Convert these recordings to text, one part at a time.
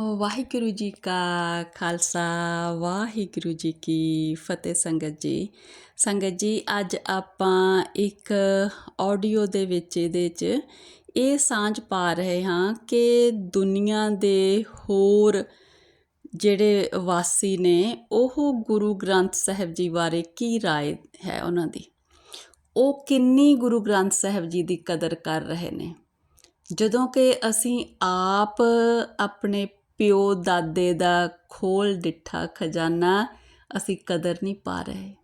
ਵਾਹਿਗੁਰੂ ਜੀ ਕਾ ਖਾਲਸਾ, ਵਾਹਿਗੁਰੂ ਜੀ ਕੀ ਫਤਿਹ ਸੰਗਤ ਜੀ। ਸੰਗਤ ਜੀ, ਅੱਜ ਆਪਾਂ ਇੱਕ ਆਡੀਓ ਦੇ ਵਿੱਚ ਇਹਦੇ 'ਚ ਇਹ ਸਾਂਝ ਪਾ ਰਹੇ ਹਾਂ ਕਿ ਦੁਨੀਆ ਦੇ ਹੋਰ ਜਿਹੜੇ ਵਾਸੀ ਨੇ, ਉਹ ਗੁਰੂ ਗ੍ਰੰਥ ਸਾਹਿਬ ਜੀ ਬਾਰੇ ਕੀ ਰਾਏ ਹੈ ਉਹਨਾਂ ਦੀ? ਉਹ ਕਿੰਨੀ ਗੁਰੂ ਗ੍ਰੰਥ ਸਾਹਿਬ ਜੀ ਦੀ ਕਦਰ ਕਰ ਰਹੇ ਨੇ? ਜਦੋਂ ਕਿ ਅਸੀਂ ਆਪ ਆਪਣੇ ਪਿਓ ਦਾਦੇ ਦਾ ਖੋਲ ਡਿੱਠਾ ਖਜ਼ਾਨਾ ਅਸੀਂ ਕਦਰ ਨਹੀਂ ਪਾ ਰਹੇ।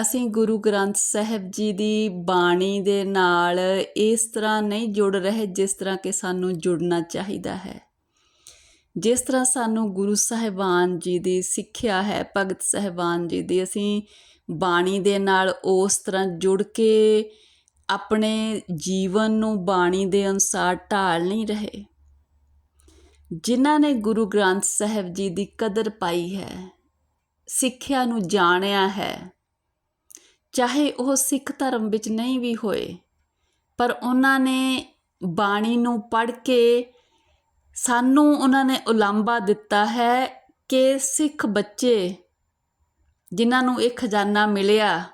ਅਸੀਂ ਗੁਰੂ ਗ੍ਰੰਥ ਸਾਹਿਬ ਜੀ ਦੀ ਬਾਣੀ ਦੇ ਨਾਲ ਇਸ ਤਰ੍ਹਾਂ ਨਹੀਂ ਜੁੜ ਰਹੇ ਜਿਸ ਤਰ੍ਹਾਂ ਕਿ ਸਾਨੂੰ ਜੁੜਨਾ ਚਾਹੀਦਾ ਹੈ। ਜਿਸ ਤਰ੍ਹਾਂ ਸਾਨੂੰ ਗੁਰੂ ਸਾਹਿਬਾਨ ਜੀ ਦੀ ਸਿੱਖਿਆ ਹੈ, ਭਗਤ ਸਾਹਿਬਾਨ ਜੀ ਦੀ, ਅਸੀਂ ਬਾਣੀ ਦੇ ਨਾਲ ਉਸ ਤਰ੍ਹਾਂ ਜੁੜ ਕੇ ਆਪਣੇ ਜੀਵਨ ਨੂੰ ਬਾਣੀ ਦੇ ਅਨੁਸਾਰ ਢਾਲ ਨਹੀਂ ਰਹੇ। ਜਿਨ੍ਹਾਂ ਨੇ ਗੁਰੂ ਗ੍ਰੰਥ ਸਾਹਿਬ ਜੀ ਦੀ ਕਦਰ ਪਾਈ ਹੈ, ਸਿੱਖਿਆ ਨੂੰ ਜਾਣਿਆ ਹੈ। ਚਾਹੇ ਉਹ ਸਿੱਖ ਧਰਮ ਵਿੱਚ ਨਹੀਂ ਵੀ ਹੋਏ, ਪਰ ਉਹਨਾਂ ਨੇ ਬਾਣੀ ਨੂੰ ਪੜ੍ਹ ਕੇ ਸਾਨੂੰ ਉਹਨਾਂ ਨੇ ਉਲਾਂਭਾ ਦਿੱਤਾ ਹੈ ਕਿ ਸਿੱਖ ਬੱਚੇ ਜਿਨ੍ਹਾਂ ਨੂੰ ਇਹ ਖਜ਼ਾਨਾ ਮਿਲਿਆ,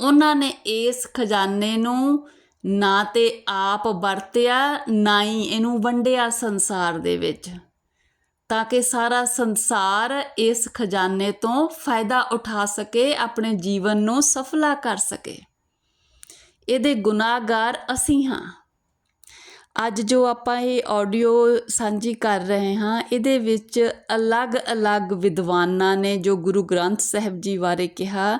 ਉਹਨਾਂ ਨੇ ਇਸ ਖਜ਼ਾਨੇ ਨੂੰ ਨਾ ਤੇ ਆਪ ਵਰਤਿਆ, ਨਾ ਹੀ ਇਹਨੂੰ ਵੰਡਿਆ ਸੰਸਾਰ ਦੇ ਵਿੱਚ। ਤਾਂ ਕਿ ਸਾਰਾ ਸੰਸਾਰ ਇਸ ਖਜ਼ਾਨੇ ਤੋਂ ਫਾਇਦਾ ਉਠਾ ਸਕੇ, ਆਪਣੇ ਜੀਵਨ ਨੂੰ ਸਫਲਾ ਕਰ ਸਕੇ। ਇਹਦੇ ਗੁਨਾਹਗਾਰ ਅਸੀਂ ਹਾਂ। ਅੱਜ ਜੋ ਆਪਾਂ ਇਹ ਆਡੀਓ ਸਾਂਝੀ ਕਰ ਰਹੇ ਹਾਂ, ਇਹਦੇ ਵਿੱਚ ਅਲੱਗ-ਅਲੱਗ ਵਿਦਵਾਨਾਂ ਨੇ ਜੋ ਗੁਰੂ ਗ੍ਰੰਥ ਸਾਹਿਬ ਜੀ ਬਾਰੇ ਕਿਹਾ,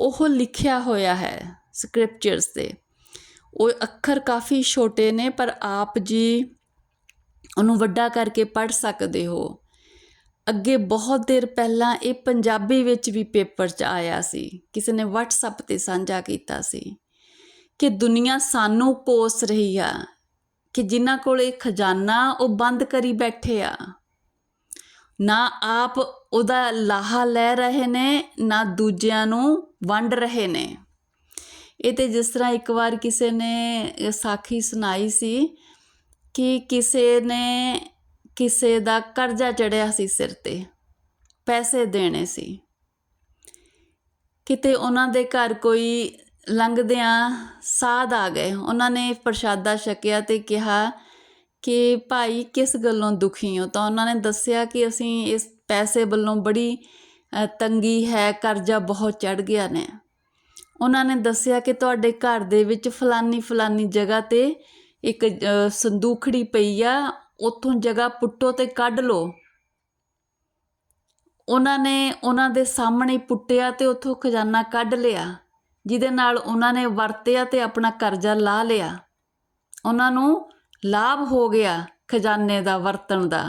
ਉਹ ਲਿਖਿਆ ਹੋਇਆ ਹੈ ਸਕ੍ਰਿਪਚਰਸ ਤੇ। ਉਹ ਅੱਖਰ ਕਾਫੀ ਛੋਟੇ ਨੇ, ਪਰ ਆਪ ਜੀ ਉਹਨੂੰ ਵੱਡਾ ਕਰਕੇ ਪੜ੍ਹ ਸਕਦੇ ਹੋ। ਅੱਗੇ ਬਹੁਤ ਦੇਰ ਪਹਿਲਾਂ ਇਹ ਪੰਜਾਬੀ ਵਿੱਚ ਵੀ ਪੇਪਰ 'ਚ ਆਇਆ ਸੀ। ਕਿਸੇ ਨੇ WhatsApp ਤੇ ਸਾਂਝਾ ਕੀਤਾ ਸੀ ਕਿ ਦੁਨੀਆ ਸਾਨੂੰ ਕੋਸ ਰਹੀ ਆ, ਕਿ ਜਿਨ੍ਹਾਂ ਕੋਲ ਇਹ ਖਜ਼ਾਨਾ ਉਹ ਬੰਦ ਕਰੀ ਬੈਠੇ ਆ। ਨਾ ਆਪ ਉਹਦਾ ਲਾਹਾ ਲੈ ਰਹੇ ਨੇ, ਨਾ ਦੂਜਿਆਂ ਨੂੰ ਵੰਡ ਰਹੇ ਨੇ। ਇਹ ਤੇ ਜਿਸ ਤਰ੍ਹਾਂ ਇੱਕ ਵਾਰ ਕਿਸੇ ਨੇ ਸਾਖੀ ਸੁਣਾਈ ਸੀ ਕਿ ਕਿਸੇ ਨੇ ਕਿਸੇ ਦਾ ਕਰਜ਼ਾ ਚੜਿਆ ਸੀ ਸਿਰ ਤੇ, ਪੈਸੇ ਦੇਣੇ ਸੀ। ਕਿਤੇ ਉਹਨਾਂ ਦੇ ਘਰ ਕੋਈ ਲੰਘਦਿਆਂ ਸਾਧ ਆ ਗਏ। ਉਹਨਾਂ ਨੇ ਪ੍ਰਸ਼ਾਦਾ ਛਕਿਆ ਤੇ ਕਿਹਾ ਕਿ, ਭਾਈ, ਕਿਸ ਗੱਲੋਂ ਦੁਖੀ ਹੋ? ਤਾਂ ਉਹਨਾਂ ਨੇ ਦੱਸਿਆ ਕਿ ਅਸੀਂ ਇਸ ਪੈਸੇ ਵੱਲੋਂ ਬੜੀ ਤੰਗੀ ਹੈ, ਕਰਜ਼ਾ ਬਹੁਤ ਚੜ ਗਿਆ ਨੇ। ਉਹਨਾਂ ਨੇ ਦੱਸਿਆ ਕਿ ਤੁਹਾਡੇ ਘਰ ਦੇ ਵਿੱਚ ਫਲਾਨੀ ਫਲਾਨੀ ਜਗ੍ਹਾ ਤੇ ਇੱਕ ਸੰਦੂਖੜੀ ਪਈ ਆ। ਉੱਥੋਂ ਜਗ੍ਹਾ ਪੁੱਟੋ ਤੇ ਕੱਢ ਲਓ। ਉਹਨਾਂ ਨੇ ਉਹਨਾਂ ਦੇ ਸਾਹਮਣੇ ਪੁੱਟਿਆ ਤੇ ਉੱਥੋਂ ਖਜ਼ਾਨਾ ਕੱਢ ਲਿਆ, ਜਿਹਦੇ ਨਾਲ ਉਹਨਾਂ ਨੇ ਵਰਤਿਆ ਤੇ ਆਪਣਾ ਕਰਜ਼ਾ ਲਾ ਲਿਆ। ਉਹਨਾਂ ਨੂੰ ਲਾਭ ਹੋ ਗਿਆ ਖਜ਼ਾਨੇ ਦਾ, ਵਰਤਣ ਦਾ।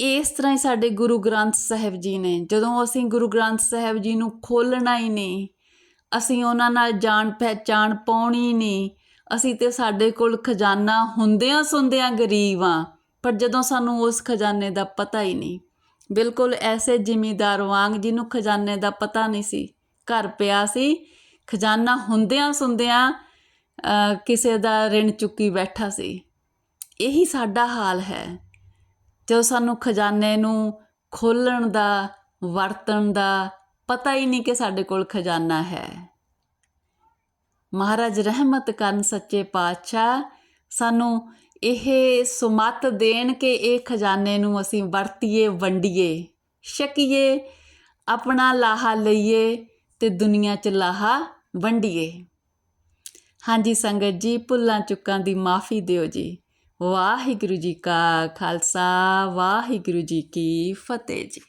ਇਸ ਤਰ੍ਹਾਂ ਹੀ ਸਾਡੇ ਗੁਰੂ ਗ੍ਰੰਥ ਸਾਹਿਬ ਜੀ ਨੇ, ਜਦੋਂ ਅਸੀਂ ਗੁਰੂ ਗ੍ਰੰਥ ਸਾਹਿਬ ਜੀ ਨੂੰ ਖੋਲਣਾ ਹੀ ਨਹੀਂ ਅਸੀਂ ਉਹਨਾਂ ਨਾਲ ਜਾਣ ਪਹਿਚਾਣ ਪਾਉਣੀ ਨਹੀਂ। ਅਸੀਂ ਤੇ ਸਾਡੇ ਕੋਲ ਖਜ਼ਾਨਾ ਹੁੰਦਿਆਂ ਸੁੰਦਿਆਂ ਗਰੀਬ ਆ ਪਰ ਜਦੋਂ ਸਾਨੂੰ ਉਸ ਖਜ਼ਾਨੇ ਦਾ ਪਤਾ ਹੀ ਨਹੀਂ। ਬਿਲਕੁਲ ਐਸੇ ਜ਼ਿਮੀਦਾਰ ਵਾਂਗ ਜਿਹਨੂੰ ਖਜ਼ਾਨੇ ਦਾ ਪਤਾ ਨਹੀਂ ਸੀ। ਘਰ ਪਿਆ ਸੀ, ਖਜ਼ਾਨਾ ਹੁੰਦਿਆਂ ਸੁੰਦਿਆਂ ਕਿਸੇ ਦਾ ਰਿਣ ਚੁੱਕੀ ਬੈਠਾ ਸੀ। ਇਹੀ ਸਾਡਾ ਹਾਲ ਹੈ। ਜੋ ਸਾਨੂੰ ਖਜ਼ਾਨੇ ਨੂੰ ਖੋਲਣ ਦਾ, ਵਰਤਣ ਦਾ ਪਤਾ ਹੀ ਨਹੀਂ ਕਿ ਸਾਡੇ ਕੋਲ ਖਜ਼ਾਨਾ ਹੈ। ਮਹਾਰਾਜ ਰਹਿਮਤ ਕਰਨ ਸੱਚੇ ਪਾਤਸ਼ਾਹ, ਸਾਨੂੰ ਇਹ ਸੁਮਤ ਦੇਣ ਕਿ ਇਹ ਖਜ਼ਾਨੇ ਨੂੰ ਅਸੀਂ ਵਰਤੀਏ, ਵੰਡੀਏ, ਛਕੀਏ, ਆਪਣਾ ਲਾਹਾ ਲਈਏ ਤੇ ਦੁਨੀਆ 'ਚ ਲਾਹਾ ਵੰਡੀਏ। ਹਾਂਜੀ ਸੰਗਤ ਜੀ, ਭੁੱਲਾਂ ਚੁੱਕਾਂ ਦੀ ਮਾਫੀ ਦਿਓ ਜੀ। ਵਾਹਿਗੁਰੂ ਜੀ ਕਾ ਖਾਲਸਾ, ਵਾਹਿਗੁਰੂ ਜੀ ਕੀ ਫਤਿਹ ਜੀ।